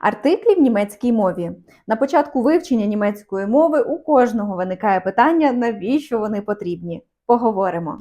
Артиклі в німецькій мові. На початку вивчення німецької мови у кожного виникає питання, навіщо вони потрібні. Поговоримо.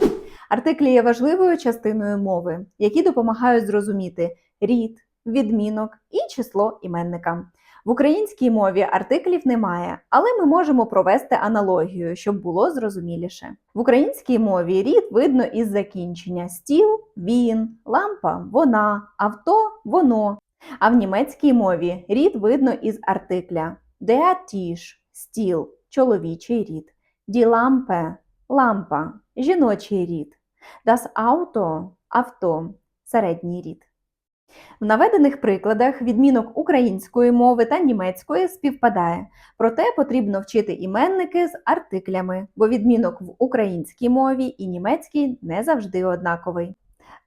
Артиклі є важливою частиною мови, які допомагають зрозуміти рід, відмінок і число іменника. В українській мові артиклів немає, але ми можемо провести аналогію, щоб було зрозуміліше. В українській мові рід видно із закінчення стіл, він, лампа, вона, авто, воно. А в німецькій мові рід видно із артикля der Tisch – стіл, чоловічий рід, die Lampe – лампа, жіночий рід, das Auto – авто, середній рід. В наведених прикладах відмінок української мови та німецької співпадає, проте потрібно вчити іменники з артиклями, бо відмінок в українській мові і німецькій не завжди однаковий.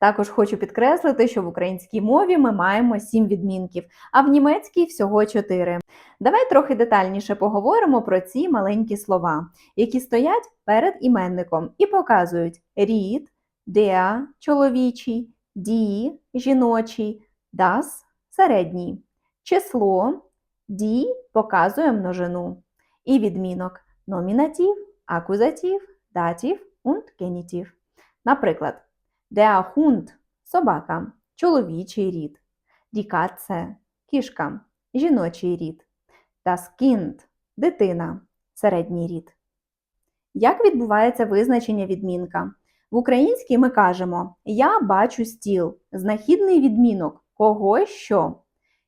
Також хочу підкреслити, що в українській мові ми маємо сім відмінків, а в німецькій всього чотири. Давай трохи детальніше поговоримо про ці маленькі слова, які стоять перед іменником і показують рід, der – чоловічий, die – жіночий, das – середній, число, die показує множину, і відмінок номінатив, акузатив, датив und генітив. Наприклад, Hund – собака, чоловічий рід. Katze – кішка, жіночий рід. Kind – дитина, середній рід. Як відбувається визначення відмінка? В українській ми кажемо Я бачу стіл, знахідний відмінок, кого що.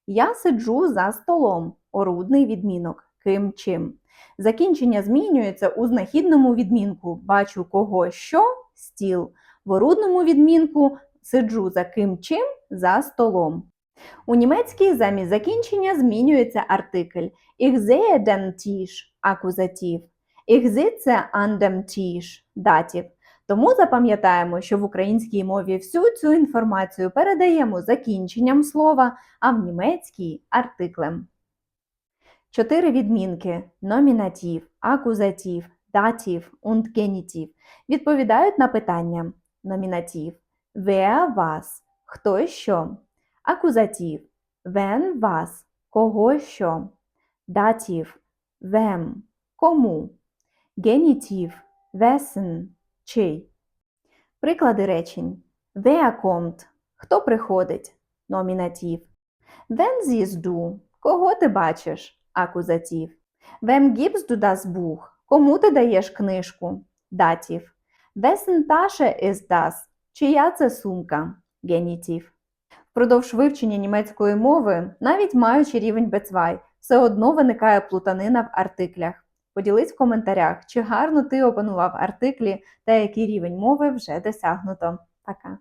Я сиджу за столом, орудний відмінок, ким чим. Закінчення змінюється у знахідному відмінку Бачу кого що стіл. В орудному відмінку сиджу за ким чим за столом. У німецькій замість закінчення змінюється артикль Ich Tisch – акузатив. Ich an dem Tisch – датів. Тому запам'ятаємо, що в українській мові всю цю інформацію передаємо закінченням слова, а в німецькій артиклем. Чотири відмінки номінатив, акузатив, датів und генітив відповідають на питання номінатив. Wer was – хто що, акузатив. When was – кого що, датів. Wem – кому, генітив wessen – чий. Приклади речень. Wer kommt – хто приходить, номінатив. Wen siehst du – кого ти бачиш, акузатив. Wem gibst du das Buch – кому ти даєш книжку, датів. Wessen Tasche ist das? Чия це сумка? Генітів. Впродовж вивчення німецької мови, навіть маючи рівень B2, все одно виникає плутанина в артиклях. Поділись в коментарях, чи гарно ти опанував артиклі та який рівень мови вже досягнуто. Пока!